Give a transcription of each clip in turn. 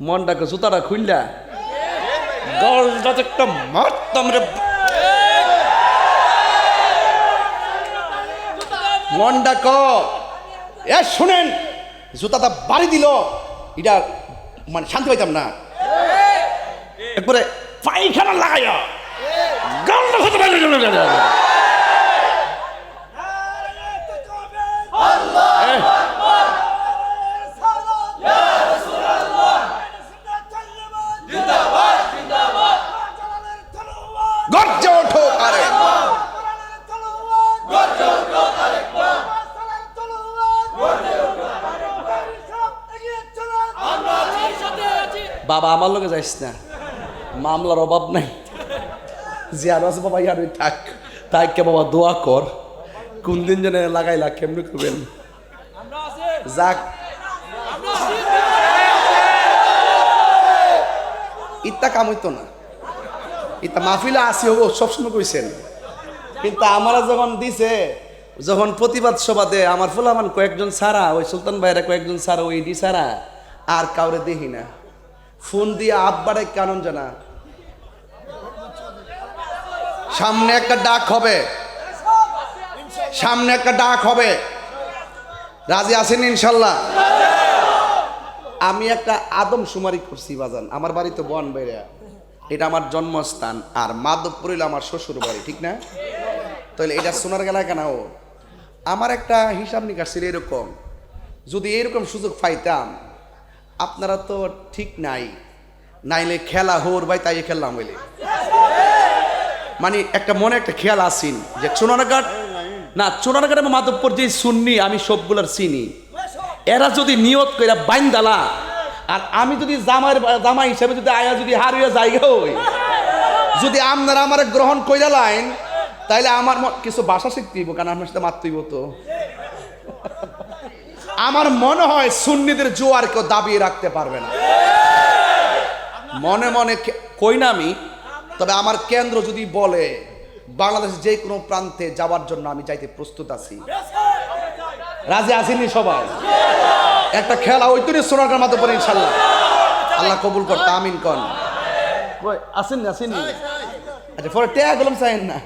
মনটাকে জুতাটা খুললা। গলটাতে একটা মারতাম রে। মনটা ক। এ শুনেন জুতাটা বাড়ি দিল এটা মানে শান্তি পাইতাম না। একবারে পায়খানা লাগাইয়া গলটা বাবা আমার লোকে যাইস না। মামলার অভাব নাই। যে আরও আছে, বাবা, ইয়ার থাক। থাককে বাবা, দোয়া কর। কোন দিন যেন লাগাইলা, কেমনে করবেন? যাক। ইত্যা কাম হইতো না। ইত্যা মাহফিলে আসি হব, সবসময় কইছেন। কিন্তু আমারা যখন দিছে, যখন প্রতিবাদ সভাতে আমার ফুলামান কয়েকজন ছাড়া, ওই সুলতান ভাইরা কয়েকজন ছাড়া, ওই ডি ছাড়া, আর কাউরে দেখি না। ফোন দিয়ে আব্বারে কারণ জানা? সামনে একটা ডাক হবে। সামনে একটা ডাক হবে। রাজি আছেন ইনশাল্লাহ? আমি একটা আদম সুমারি করছি বাজান, আমার বাড়ি তো বন বাইরে এটা আমার জন্মস্থান, আর মাধবপুর হইল আমার শ্বশুর বাড়ি, ঠিক না? তাহলে এটা সোনার গেলা কেন? আমার একটা হিসাব নিকাশ ছিল এরকম। যদি এরকম সুযোগ পাইতাম আপনারা তো ঠিক নাই। নাইলে খেলা হোর ভাই তাই খেললাম বলে মানে একটা মনে একটা খেয়াল আসিন যে চুনারঘাট না, চুনারঘাট এবং মাধবপুর যে শুননি আমি সবগুলার চিনি। এরা যদি নিয়ত করে বাইন্দালা, আর আমি যদি জামার জামা হিসাবে যদি আয়া যদি হারিয়ে জায়গা হই যদি আপনারা আমার গ্রহণ কইরা লাইন, তাইলে আমার কিছু ভাষা শিখতে হইব, কারণ আপনার সাথে মারতেইব তো। আমার মনে হয় সুন্নিদের জোয়ার কেউ দাবিয়ে রাখতে পারবে না। মনে মনে কই না আমি? তবে আমার কেন্দ্র যদি বলে, বাংলাদেশ যে কোনো প্রান্তে যাওয়ার জন্য আমি যাইতে প্রস্তুত আছি। রাজি আসেনি সবাই? একটা খেলা ওই তুই সোনার মাথা পরে ইনশাল্লাহ। আল্লাহ কবুল করতে, আমিন কন। কই আসেননি আসেননি আচ্ছা পরে টেহা গেলাম চাইন না।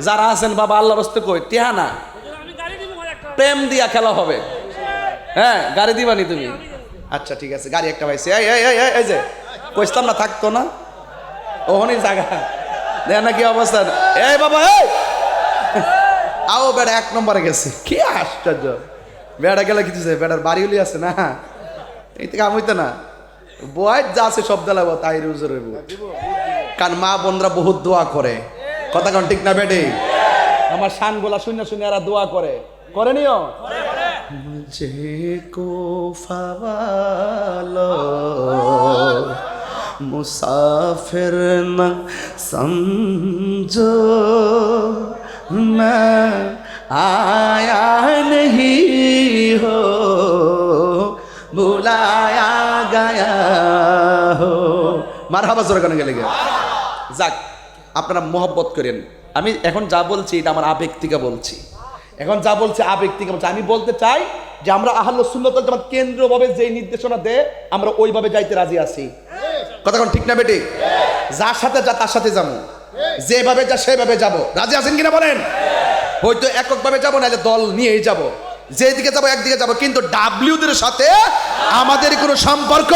যারা আছেন বাবা আল্লাহ হস্তে কই, টেহা না? প্রেম দিয়া খেলা হবে। হ্যাঁ গাড়ি দিবানি তুমি। আচ্ছা ঠিক আছে গাড়ি একটা পাইছি। এই এই এই, যে কইতাম না থাকতো না? ওহনি জায়গা। দেখ না কি অবস্থা। এই বাবা এই! আও বেড়া এক নম্বরে গেছে। কি আশ্চর্য। বেড়া গেলে কিছু বেড়ার বাড়ি হলি আছে না? এই থেকে আমি তো না। বয় যা আছে সব দেলাবো তাই রুজে রইব। কারণ মা বোনরা বহুত দোয়া করে। কথা কন ঠিক না বেটে? আমার শান গোলা শূন্য শূন্য এরা দোয়া করে। করে নিও? মুঝে কো ফাওয়ালো मुसाफिर न समझो मैं आया नहीं हो बुलाया गया हो মারহাবা জোরে কেন গেলে গিয়ে যাক আপনারা মোহব্বত করেন আমি এখন যা বলছি এটা আমার আবেগ থেকে বলছি এখন যা বলছি আবেগ থেকে বলছি। আমি বলতে চাই যে আমরা আহ্ল সুন্নত জামাত কেন্দ্রভাবে যে নির্দেশনা দেয়, আমরা ওইভাবে যাইতে রাজি আছি। কথা ঠিক না বেটি? যার সাথে যা, তার সাথে যাব। যেভাবে যা, সেভাবে যাব। রাজি আছেন কিনা বলেন? হয়তো এককভাবে যাব, নাহলে দল নিয়েই যাব। যেদিকে যাব, একদিকে যাব। কিন্তু ডাব্লিউদের সাথে আমাদের কোনো সম্পর্ক?